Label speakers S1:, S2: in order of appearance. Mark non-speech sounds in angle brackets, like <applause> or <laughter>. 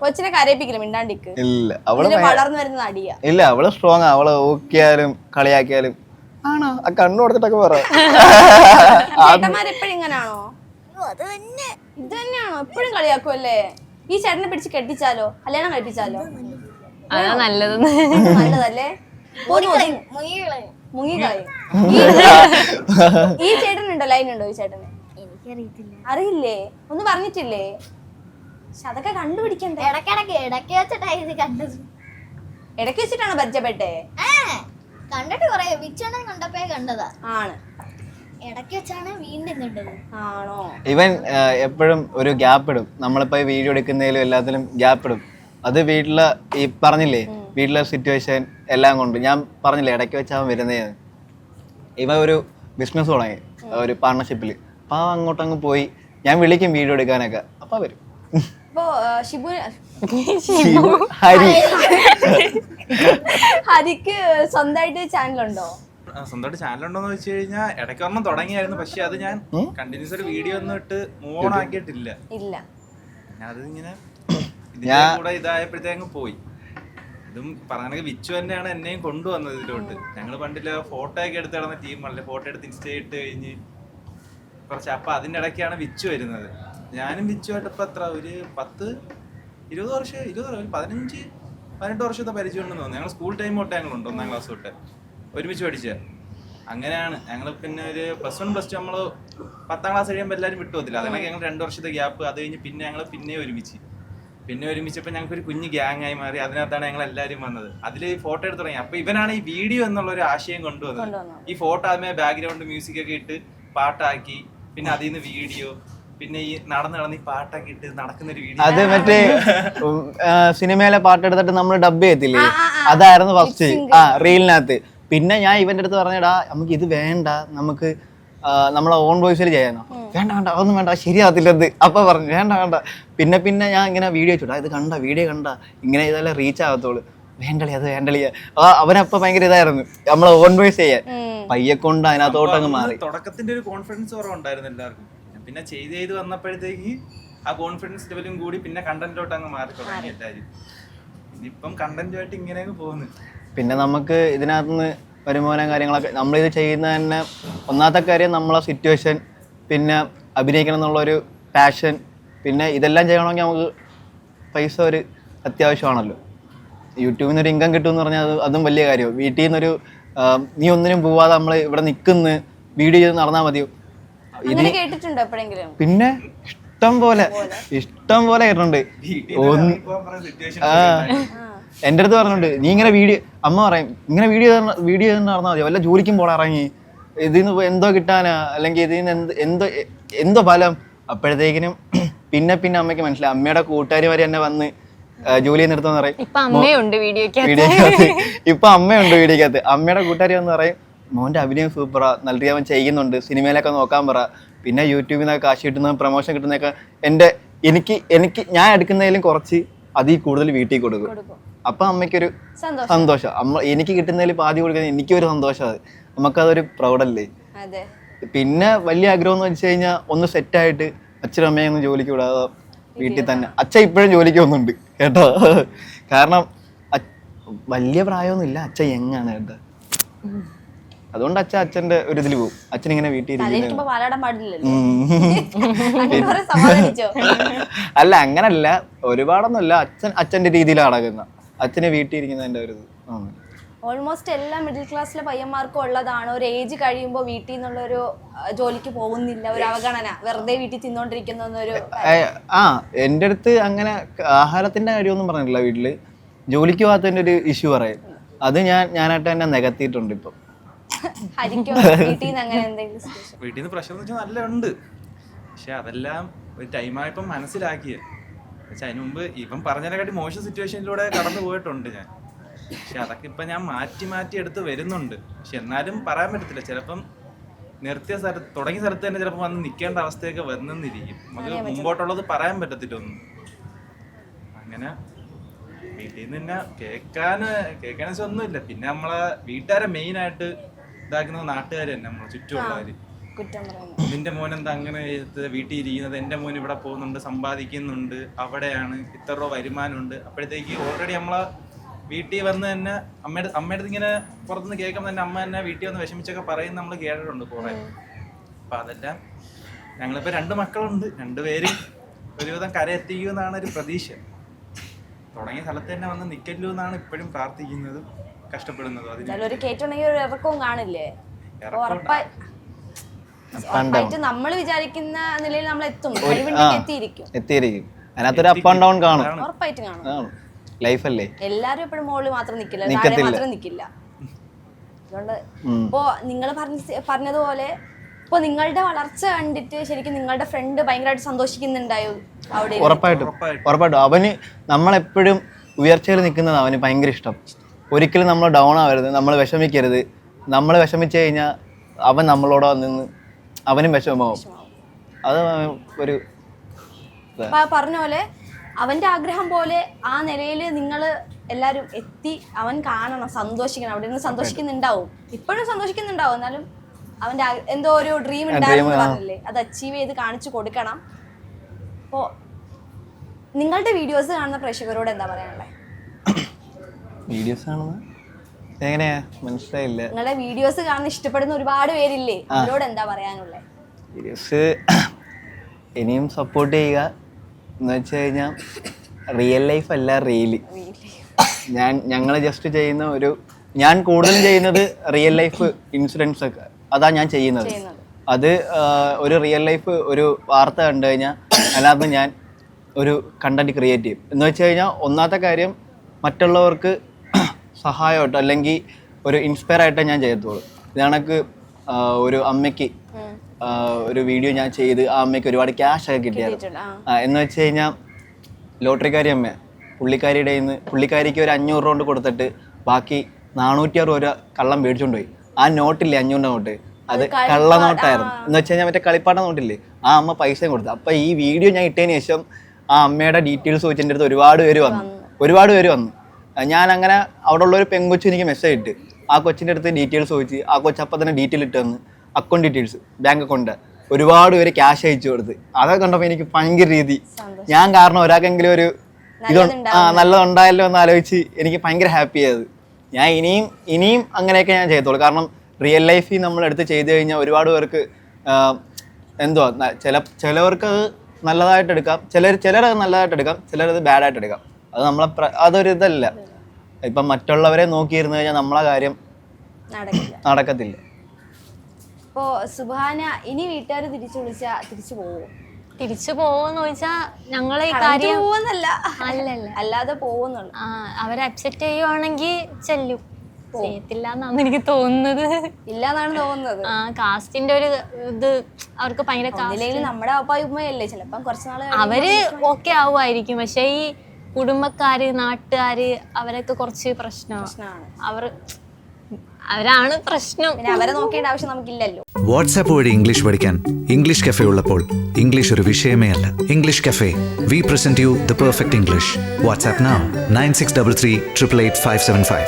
S1: കൊച്ചിനെ കരയിപ്പിക്കില്ല മിണ്ടാണ്ടിക്ക്
S2: ഇല്ല അവൾ
S1: ഇതിൽ
S2: ഭയ-
S1: വളർന്നു വരുന്ന നടിയാ
S2: ഇല്ല അവൾ സ്ട്രോങ് അവൾ ഓക്കിയാലും കളിയാക്കിയാലും. ആണോ? ആ കണ്ണു കൊടുത്തിട്ടൊക്കെ പറ.
S1: ചേട്ടന്മാരെപ്പോഴും ഇങ്ങനാണോ?
S3: അത് തന്നെ.
S1: ഇത് തന്നെയാണോ? എപ്പോഴും കളിയാക്കുമല്ലേ ഈ ചേട്ടനെ പിടിച്ച് കെട്ടിച്ചാലോ? കല്യാണം കഴിപ്പിച്ചാലോ?
S4: അതാ
S1: നല്ലതല്ലേ? മുങ്ങിക്കളയും ഈ- ചേട്ടനുണ്ടോ ചേട്ടൻ ഉണ്ടോ ലൈൻ ഉണ്ടോ ഈ ചേട്ടന്? അറിയില്ലേ? ഒന്നും പറഞ്ഞിട്ടില്ലേ? പക്ഷെ അതൊക്കെ കണ്ടുപിടിക്കണ്ടേ?
S3: ഇടക്കിടക്ക് ഇടയ്ക്ക് വെച്ചിട്ടാ ഇത് കണ്ടത്.
S1: ഇടയ്ക്ക് വെച്ചിട്ടാണ് പരിചയപ്പെട്ടേ?
S3: ആ കണ്ടിട്ട് കൊറേ വിച്ചണ്ണൻ കണ്ടപ്പോ കണ്ടതാ.
S1: ആണ്.
S3: ഇടയ്ക്ക് വെച്ചാണ് വീണ്ടും കണ്ടത്.
S1: ആണോ?
S2: ഇവൻ എപ്പോഴും ഒരു ഗ്യാപ്പ് ഇടും. നമ്മളിപ്പോ ഈ വീഡിയോ എടുക്കുന്നതിലും എല്ലാത്തിലും ഗ്യാപ്പ് ഇടും. അത് വീട്ടിലെ ഈ പറഞ്ഞില്ലേ വീട്ടിലെ സിറ്റുവേഷൻ എല്ലാം കൊണ്ട്. ഞാൻ പറഞ്ഞില്ലേ ഇടയ്ക്ക് വെച്ചാൽ വരുന്നേ ഇവ ഒരു ബിസിനസ് തുടങ്ങി ഒരു പാർട്ണർഷിപ്പിൽ അപ്പൊ അങ്ങോട്ടങ്ങ് അങ്ങോട്ട് അങ്ങ് പോയി ഞാൻ വിളിക്കും വീഡിയോ എടുക്കാനൊക്കെ. അപ്പൊ വരും.
S1: ഇപ്പോ ഷിബു
S2: ഹരി.
S1: ഹരിക്ക് സ്വന്തമായിട്ട് ചാനലുണ്ടോ?
S5: സ്വന്തമായിട്ട് ചാനൽ ഉണ്ടോന്ന് വെച്ച് കഴിഞ്ഞാൽ ഇടയ്ക്ക് ഒരെണ്ണം തുടങ്ങിയായിരുന്നു. പക്ഷെ അത് ഞാൻ കണ്ടിന്യൂസ് ഒരു വീഡിയോ ഒന്നും ഇട്ട് മൂവ് ഓൺ ആക്കിയിട്ടില്ല.
S1: ഇല്ല.
S5: ഞാനത് അത് ഇങ്ങനെ ഇതിന്റെ കൂടെ ഇതായപ്പോഴത്തേക്ക് പോയി. ഇതും പറഞ്ഞ വിച്ചു തന്നെയാണ് എന്നെയും കൊണ്ടുവന്നത് ഇതിലോട്ട്. ഞങ്ങൾ പണ്ടില്ല ഫോട്ടോ ഒക്കെ എടുത്ത് കിടന്ന ടീമല്ലേ ഫോട്ടോ എടുത്ത് ഇൻസ്റ്റ ഇട്ട് കഴിഞ്ഞ് കുറച്ച്. അപ്പൊ അതിന്റെ ഇടയ്ക്കാണ് വിച്ചു വരുന്നത്. ഞാനും വിച്ചുമായിട്ട് ഇപ്പൊ എത്ര? ഒരു പത്ത് ഇരുപത് വർഷം ഇരുപത് വർഷം, ഒരു പതിനഞ്ച് പതിനെട്ട് വർഷത്തെ പരിചയമുണ്ടെന്ന് തോന്നുന്നു. ഞങ്ങൾ സ്കൂൾ ടൈം തൊട്ട് ഞങ്ങളുണ്ട് ഒന്നാം ക്ലാസ് തൊട്ട്. ഒരുമിച്ച് പഠിച്ച. അങ്ങനെയാണ്. ഞങ്ങൾ പിന്നെ ഒരു പ്ലസ് വൺ പ്ലസ് ടു നമ്മൾ പത്താം ക്ലാസ് കഴിയുമ്പോൾ എല്ലാവരും വിട്ടു പോകത്തില്ല. അതിനൊക്കെ ഞങ്ങൾ രണ്ട് വർഷത്തെ ഗ്യാപ്പ്. അത് കഴിഞ്ഞ് പിന്നെ ഞങ്ങൾ പിന്നെ ഒരുമിച്ച്. പിന്നെ ഒരുമിച്ചപ്പോൾ ഞങ്ങൾക്ക് ഒരു കുഞ്ഞ് ഗ്യാങ് ആയി മാറി. അതിനകത്താണ് ഞങ്ങൾ എല്ലാവരും വന്നത്. അതിൽ ഫോട്ടോ എടുത്ത് തുടങ്ങി. അപ്പൊ ഇവനാണ് ഈ വീഡിയോ എന്നുള്ള ഒരു ആശയം കൊണ്ടുവന്നത്. ഈ ഫോട്ടോ ആദ്യമേ ബാക്ക്ഗ്രൗണ്ട് മ്യൂസിക് ഒക്കെ ഇട്ട് പാട്ടാക്കി. പിന്നെ അതിൽ നിന്ന് വീഡിയോ. പിന്നെ ഈ നടന്ന് നടന്ന് ഈ പാട്ടൊക്കെ ഇട്ട് നടക്കുന്ന ഒരു വീഡിയോ
S2: അത് മറ്റേ ഉം, ആ, സിനിമയിലെ പാട്ടെടുത്തിട്ട് നമ്മൾ ഡബ് ചെയ്യത്തില്ലേ? അതായിരുന്നു ഫസ്റ്റ് ആ റീലിനകത്ത്. പിന്നെ ഞാൻ ഇവന്റെ അടുത്ത് പറഞ്ഞടാ നമുക്ക് ഇത് വേണ്ട. നമുക്ക് ആ, നമ്മളെ ഓൺ വോയിസിൽ ചെയ്യാനോ. വേണ്ട വേണ്ട അതൊന്നും വേണ്ട. അത് ശരിയാകത്തില്ലത് അപ്പൊ പറഞ്ഞു വേണ്ട വേണ്ട. പിന്നെ പിന്നെ ഞാൻ ഇങ്ങനെ വീഡിയോ ചോട്ടാ ഇത് കണ്ട വീഡിയോ കണ്ട. ഇങ്ങനെ ഇതെല്ലാം റീച്ച് ആകത്തുള്ളൂ വേണ്ടളി അത് വേണ്ടളിയ. അവനപ്പൊ ഭയങ്കര ഇതായിരുന്നു. നമ്മളെ ഓൺ വോയിസ് ചെയ്യാൻ. പയ്യെ കൊണ്ട് അതിനകത്തോട്ടങ്ങ് മാറി.
S5: തുടക്കത്തിന്റെ ഒരു കോൺഫിഡൻസ് കുറവുണ്ടായിരുന്നു എല്ലാവർക്കും. പിന്നെ ചെയ്ത് ചെയ്ത് വന്നപ്പോഴത്തേക്ക് ആ കോൺഫിഡൻസ് ലെവലും കൂടി പിന്നെ കണ്ടന്റിലോട്ട് അങ്ങ് മാറി തുടങ്ങി എല്ലാവരും ഇനിയിപ്പം കണ്ടന്റുമായിട്ട് ഇങ്ങനെ അങ്ങ് പോകുന്നു.
S2: പിന്നെ നമുക്ക് ഇതിനകത്തുനിന്ന് വരുമാനം കാര്യങ്ങളൊക്കെ നമ്മൾ ഇത് ചെയ്യുന്ന തന്നെ ഒന്നാമത്തെ കാര്യം നമ്മളെ സിറ്റുവേഷൻ പിന്നെ അഭിനയിക്കണം എന്നുള്ളൊരു പാഷൻ പിന്നെ ഇതെല്ലാം ചെയ്യണമെങ്കിൽ നമുക്ക് പൈസ ഒരു അത്യാവശ്യമാണല്ലോ. യൂട്യൂബിൽ നിന്ന് ഒരു ഇൻകം കിട്ടുമെന്ന് പറഞ്ഞാൽ അത് അതും വലിയ കാര്യമാണ് വീട്ടിൽ നിന്നൊരു നീ ഒന്നിനും പോവാതെ നമ്മൾ ഇവിടെ നിൽക്കുന്ന വീഡിയോ ചെയ്ത് നടന്നാൽ മതിയോ?
S1: കേട്ടിട്ടുണ്ടോ എപ്പോഴെങ്കിലും?
S2: പിന്നെ ഇഷ്ടം പോലെ ഇഷ്ടം പോലെ കേട്ടിട്ടുണ്ട്. ആ എന്റെ അടുത്ത് പറഞ്ഞിട്ടുണ്ട് നീ ഇങ്ങനെ വീഡിയോ അമ്മ പറയും ഇങ്ങനെ വീഡിയോ വീഡിയോ നടന്നാൽ മതി വല്ല ജോലിക്കും പോടാ ഇറങ്ങി. ഇതിൽ നിന്ന് എന്തോ കിട്ടാനാ അല്ലെങ്കിൽ ഇതിൽ നിന്ന് എന്ത് എന്തോ എന്തോ ഫലം. അപ്പോഴത്തേക്കിനും പിന്നെ പിന്നെ അമ്മയ്ക്ക് മനസ്സിലായി അമ്മയുടെ കൂട്ടുകാർ വരെ എന്നെ വന്ന് ജോലി നിർത്തുന്ന പറയും
S4: ഇപ്പൊ അമ്മയുണ്ട് വീഡിയോക്ക്
S2: വീഡിയോക്കകത്ത് ഇപ്പൊ അമ്മയുണ്ട് വീഡിയോക്കകത്ത് അമ്മയുടെ കൂട്ടുകാരി വന്ന് പറയും മോന്റെ അഭിനയം സൂപ്പറാ നല്ല രീതി അവൻ ചെയ്യുന്നുണ്ട്. സിനിമയിലൊക്കെ നോക്കാൻ പറ. പിന്നെ യൂട്യൂബിൽ നിന്നൊക്കെ കാശ് കിട്ടുന്ന പ്രൊമോഷൻ കിട്ടുന്നതൊക്കെ എന്റെ എനിക്ക് എനിക്ക് ഞാൻ എടുക്കുന്നതിലും കുറച്ച് അതിൽ കൂടുതൽ വീട്ടിൽ കൊടുക്കും. അപ്പം അമ്മയ്ക്കൊരു
S1: സന്തോഷം.
S2: അമ്മ എനിക്ക് കിട്ടുന്നതിൽ പാതി കൊടുക്കുന്നത് എനിക്കൊരു സന്തോഷം അത്. നമുക്കതൊരു പ്രൗഡല്ലേ? പിന്നെ വലിയ ആഗ്രഹം എന്ന് വെച്ച് കഴിഞ്ഞാൽ ഒന്ന് സെറ്റായിട്ട് അച്ഛനും അമ്മയും ഒന്ന് ജോലിക്ക് വിടാതെ വീട്ടിൽ തന്നെ. അച്ഛൻ ഇപ്പോഴും ജോലിക്ക് പോകുന്നുണ്ട് കേട്ടോ. കാരണം വലിയ പ്രായമൊന്നുമില്ല. അച്ഛൻ യങ്ങാണ് കേട്ടോ. അതുകൊണ്ട് അച്ഛൻ അച്ഛന്റെ ഒരു ഇതിൽ പോകും അച്ഛൻ ഇങ്ങനെ വീട്ടിൽ അല്ല അങ്ങനല്ല. ഒരുപാടൊന്നുമല്ല. അച്ഛൻ അച്ഛന്റെ രീതിയിലാണ് അടക്കുന്ന അച്ഛന് വീട്ടിൽ ഇരിക്കുന്നതിന്റെ ഒരു
S1: ഓൾമോസ്റ്റ് എല്ലാ മിഡിൽ ക്ലാസ്സിലെ പയ്യന്മാർക്കും ഉള്ളതാണ്. ഒരു ഏജ് കഴിയുമ്പോൾ വീട്ടിൽ നിന്നുള്ള ഒരു ജോലിക്ക് പോകുന്നില്ല. ഒരു അവഗണന. വെറുതെ വീട്ടിൽ തിന്നോണ്ടിരിക്കുന്ന ഒരു
S2: ആ എന്റെ അടുത്ത് അങ്ങനെ ആഹാരത്തിന്റെ കാര്യമൊന്നും പറഞ്ഞിട്ടില്ല വീട്ടിൽ. ജോലിക്ക് പോകാത്തതിന്റെ ഒരു ഇഷ്യൂ പറയും. അത് ഞാൻ ഞാനായിട്ട് തന്നെ നികത്തിയിട്ടുണ്ട് ഇപ്പം.
S1: ഹരിക്കോ വീട്ടിൽ നിന്ന് അങ്ങനെ എന്തെങ്കിലും സ്പെഷ്യൽ
S5: വീട്ടിൽ നിന്ന് പ്രഷർ എന്ന് വെച്ചാൽ നല്ല ഉണ്ട് പക്ഷെ അതെല്ലാം ഒരു ടൈമായപ്പോൾ മനസ്സിലാക്കിയ. പക്ഷെ അതിന് മുമ്പ് ഇവൻ പറഞ്ഞതിനെക്കാട്ടി മോശം സിറ്റുവേഷനിലൂടെ കടന്നു പോയിട്ടുണ്ട് ഞാൻ. പക്ഷെ അതൊക്കെ ഇപ്പം ഞാൻ മാറ്റി മാറ്റി എടുത്ത് വരുന്നുണ്ട്. പക്ഷെ എന്നാലും പറയാൻ പറ്റത്തില്ല. ചിലപ്പം നിർത്തിയ സ്ഥലത്ത് തുടങ്ങിയ സ്ഥലത്ത് തന്നെ ചിലപ്പോൾ വന്ന് നിൽക്കേണ്ട അവസ്ഥയൊക്കെ വന്നെന്നിരിക്കും. നമുക്ക് മുമ്പോട്ടുള്ളത് പറയാൻ പറ്റത്തില്ല ഒന്നും അങ്ങനെ വീട്ടിൽ നിന്ന് തന്നെ കേൾക്കാൻ കേൾക്കാൻ ഒന്നുമില്ല. പിന്നെ നമ്മളെ വീട്ടുകാരെ മെയിൻ ആയിട്ട് ഇതാക്കുന്നത് നാട്ടുകാർ തന്നെ നമ്മൾ ചുറ്റുമുള്ളവര്.
S1: കുറ്റം പറയുന്നത്.
S5: നിന്റെ മോൻ എന്താ അങ്ങനെ വീട്ടിൽ ഇരിക്കുന്നത്? എന്റെ മോൻ ഇവിടെ പോകുന്നുണ്ട് സമ്പാദിക്കുന്നുണ്ട് അവിടെയാണ് ഇത്ര രൂപ വരുമാനമുണ്ട്. അപ്പോഴത്തേക്ക് ഓൾറെഡി നമ്മളെ വീട്ടിൽ വന്ന് തന്നെ അമ്മയുടെ അമ്മയുടെ ഇങ്ങനെ പുറത്തുനിന്ന് കേൾക്കുമ്പോൾ തന്നെ അമ്മ തന്നെ വീട്ടിൽ വന്ന് വിഷമിച്ചൊക്കെ പറയുന്ന നമ്മൾ കേട്ടിട്ടുണ്ട് കുറെ. അപ്പൊ അതെല്ലാം ഞങ്ങളിപ്പോ രണ്ട് മക്കളുണ്ട് രണ്ടുപേരും ഒരുവിധം കരയെത്തിക്കുമെന്നാണ് ഒരു പ്രതീക്ഷ. തുടങ്ങിയ സ്ഥലത്ത് തന്നെ വന്ന് നിൽക്കല്ലോ എന്നാണ് ഇപ്പോഴും പ്രാർത്ഥിക്കുന്നതും. കഷ്ടപ്പെടുന്നതും
S1: ചിലർ കേട്ടുണ്ടെങ്കിൽ ഒരു ഇറക്കവും കാണില്ലേ. ഉറപ്പായിട്ട് നമ്മൾ വിചാരിക്കുന്ന നിലയിൽ നമ്മൾ എത്തും. എത്തിയിരിക്കും.
S2: എത്തിയിരിക്കും. അതിനകത്തൊരു അപ്പ് ആൻഡ് ഡൗൺ കാണും.
S1: ഉറപ്പായിട്ട് കാണും.
S2: ലൈഫല്ലേ
S1: എല്ലാരും എപ്പോഴും മുകളിൽ മാത്രം നിക്കില്ല. താഴെ മാത്രം നിക്കില്ല. അതുകൊണ്ട് ഇപ്പോ നിങ്ങൾ പറഞ്ഞ പറഞ്ഞതുപോലെ ഇപ്പൊ നിങ്ങളുടെ വളർച്ച കണ്ടിട്ട് ശരിക്കും നിങ്ങളുടെ ഫ്രണ്ട് ഭയങ്കരമായിട്ട് സന്തോഷിക്കുന്നുണ്ടായോ അവിടെ
S2: ഉറപ്പായിട്ടും.
S5: ഉറപ്പായിട്ടും.
S2: ഉറപ്പായിട്ടും. അവന് നമ്മളെപ്പോഴും ഉയർച്ചയിൽ നിൽക്കുന്നത് അവന് ഭയങ്കര ഇഷ്ടം. ഒരിക്കലും നമ്മൾ ഡൗൺ ആവരുത് നമ്മൾ വിഷമിക്കരുത്. നമ്മൾ വിഷമിച്ചു കഴിഞ്ഞാൽ അവൻ നമ്മളോട് നിന്ന് അവനും വിഷമമാവും. അത് ഒരു
S1: പറഞ്ഞ പോലെ അവന്റെ ആഗ്രഹം പോലെ ആ നിലയിൽ നിങ്ങൾ എല്ലാരും എത്തി അവൻ കാണണം സന്തോഷിക്കണം. അവിടെ നിന്ന് സന്തോഷിക്കുന്നുണ്ടാവും. ഇപ്പോഴും സന്തോഷിക്കുന്നുണ്ടാവും. എന്നാലും അവന്റെ എന്തോ ഒരു ഡ്രീം ഉണ്ടായിരുന്നു പറഞ്ഞില്ലേ? അത് അച്ചീവ് ചെയ്ത് കാണിച്ചു കൊടുക്കണം. അപ്പോ നിങ്ങളുടെ വീഡിയോസ് കാണുന്ന പ്രേക്ഷകരോട് എന്താ പറയാനുള്ളത്
S2: വീഡിയോസ് കാണുന്നത്? എങ്ങനെയാ? മനസ്സിലായില്ല.
S1: നിങ്ങളുടെ വീഡിയോസ് കാണുന്ന ഇഷ്ടപ്പെടുന്ന ഒരുപാട് പേരില്ലേ? അവരോട് എന്താ പറയാനുള്ളത്
S2: വീഡിയോസ് <coughs> ഇനിയും സപ്പോർട്ട് ചെയ്യുക. എന്ന് വെച്ച് കഴിഞ്ഞാൽ റിയൽ ലൈഫ് അല്ല റിയൽ ഞാൻ ഞങ്ങൾ ജസ്റ്റ് ചെയ്യുന്ന ഒരു ഞാൻ കൂടുതലും ചെയ്യുന്നത് റിയൽ ലൈഫ് ഇൻസിഡൻസ് ഒക്കെ. അതാ ഞാൻ ചെയ്യുന്നത്.
S1: ചെയ്യുന്നത്.
S2: അത് ഒരു റിയൽ ലൈഫ് ഒരു വാർത്ത കണ്ടു കഴിഞ്ഞാൽ അല്ലാതെ ഞാൻ ഒരു കണ്ടന്റ് ക്രിയേറ്റ് ചെയ്യും. എന്ന് വെച്ച് കഴിഞ്ഞാൽ ഒന്നാമത്തെ കാര്യം മറ്റുള്ളവർക്ക് സഹായമായിട്ടോ അല്ലെങ്കിൽ ഒരു ഇൻസ്പയർ ആയിട്ടേ ഞാൻ ചെയ്യത്തുള്ളൂ. ഞാനൊക്കെ ഒരു അമ്മയ്ക്ക് ഒരു വീഡിയോ ഞാൻ ചെയ്ത് ആ അമ്മയ്ക്ക് ഒരുപാട് ക്യാഷ് ഒക്കെ കിട്ടിയായിരുന്നു. എന്ന് വെച്ച് കഴിഞ്ഞാൽ ലോട്ടറിക്കാരി അമ്മ പുള്ളിക്കാരിയുടെ നിന്ന് പുള്ളിക്കാരിക്ക് ഒരു അഞ്ഞൂറ് കൊണ്ട് കൊടുത്തിട്ട് ബാക്കി നാനൂറ്റി അറുപത് രൂപ കള്ളം മേടിച്ചുകൊണ്ട് പോയി. ആ നോട്ടില്ലേ അഞ്ഞൂറ് നോട്ട്? അത് കള്ള നോട്ടായിരുന്നു. എന്ന് വെച്ച് കഴിഞ്ഞാൽ മറ്റേ കളിപ്പാട്ട നോട്ടില്ലേ? ആ അമ്മ പൈസയും കൊടുത്തു. അപ്പൊ ഈ വീഡിയോ ഞാൻ ഇട്ടതിന് ശേഷം ആ അമ്മയുടെ ഡീറ്റെയിൽസ് ചോദിച്ചതിന്റെ അടുത്ത് ഒരുപാട് പേര് വന്നു. ഒരുപാട് പേര് വന്നു. ഞാൻ അങ്ങനെ അവിടെ ഉള്ള ഒരു പെങ്കൊച്ചു എനിക്ക് മെസ്സേജ് ഇട്ട്. ആ കൊച്ചിന്റെ അടുത്ത് ഡീറ്റെയിൽസ് ചോദിച്ച്. ആ കൊച്ചു അപ്പം തന്നെ ഡീറ്റെയിൽ ഇട്ട് തന്ന്. അക്കൗണ്ട് ഡീറ്റെയിൽസ് ബാങ്ക് അക്കൗണ്ട് ഒരുപാട് പേര് ക്യാഷ് അയച്ചു കൊടുത്ത്. അതൊക്കെ കണ്ടപ്പോൾ എനിക്ക് ഭയങ്കര രീതി. ഞാൻ കാരണം ഒരാൾക്കെങ്കിലും ഒരു ഇത് ആ നല്ലതുണ്ടായല്ലോ എന്ന് ആലോചിച്ച് എനിക്ക് ഭയങ്കര ഹാപ്പി ആയത്. ഞാൻ ഇനിയും ഇനിയും അങ്ങനെയൊക്കെ ഞാൻ ചെയ്തോളൂ കാരണം റിയൽ ലൈഫിൽ നമ്മൾ എടുത്ത് ചെയ്തു കഴിഞ്ഞാൽ ഒരുപാട് പേർക്ക് എന്തുവാ ചില ചിലവർക്ക് അത് നല്ലതായിട്ട് എടുക്കാം. ചിലർ ചിലരത് നല്ലതായിട്ട് എടുക്കാം. ചിലരത് ബാഡായിട്ട് എടുക്കാം. അത് നമ്മളെ അതൊരു ഇതല്ല. ഇപ്പം മറ്റുള്ളവരെ നോക്കിയിരുന്നു കഴിഞ്ഞാൽ നമ്മളെ കാര്യം
S1: നടക്കില്ല.
S2: നടക്കത്തില്ല.
S1: ഇപ്പോ സുഭാന ഇനി വീട്ടുകാർ തിരിച്ചു വിളിച്ചാ തിരിച്ചു പോവോ?
S4: തിരിച്ചു പോവോന്ന് ചോദിച്ചാ ഞങ്ങളെ ഈ കാര്യം
S1: പോവെന്നല്ല.
S4: അല്ലല്ല.
S1: അല്ലാതെ പോവുന്നുള്ളു.
S4: ആ അവരെ അപ്സെറ്റ് ചെയ്യുവാണെങ്കിൽ ചെല്ലും. ചെയ്യത്തില്ല എന്നാണ് എനിക്ക് തോന്നുന്നത്.
S1: ഇല്ലാന്നാണ് തോന്നുന്നത്.
S4: ആ കാസ്റ്റിന്റെ ഒരു ഇത് അവർക്ക് ഭയങ്കര
S1: നമ്മുടെ അപ്പായി ഉമ്മയല്ലേ ചിലപ്പം കുറച്ച് നാൾ
S4: അവർ ഓക്കെ ആവുമായിരിക്കും. പക്ഷെ ഈ കുടുംബക്കാര് നാട്ടുകാര് അവരൊക്കെ കുറച്ച്
S1: പ്രശ്നമാണ്.
S4: അവർ അവരാണ് പ്രശ്നം.
S1: പിന്നെ അവരെ നോക്കേണ്ട ആവശ്യം നമുക്കില്ലല്ലോ.
S6: വാട്സാപ്പ് വഴി ഇംഗ്ലീഷ് പഠിക്കാൻ ഇംഗ്ലീഷ് കഫേ ഉള്ളപ്പോൾ ഇംഗ്ലീഷ് ഒരു വിഷയമേ അല്ല. English cafe. We present you the perfect English WhatsApp nine six double three triple eight five seven five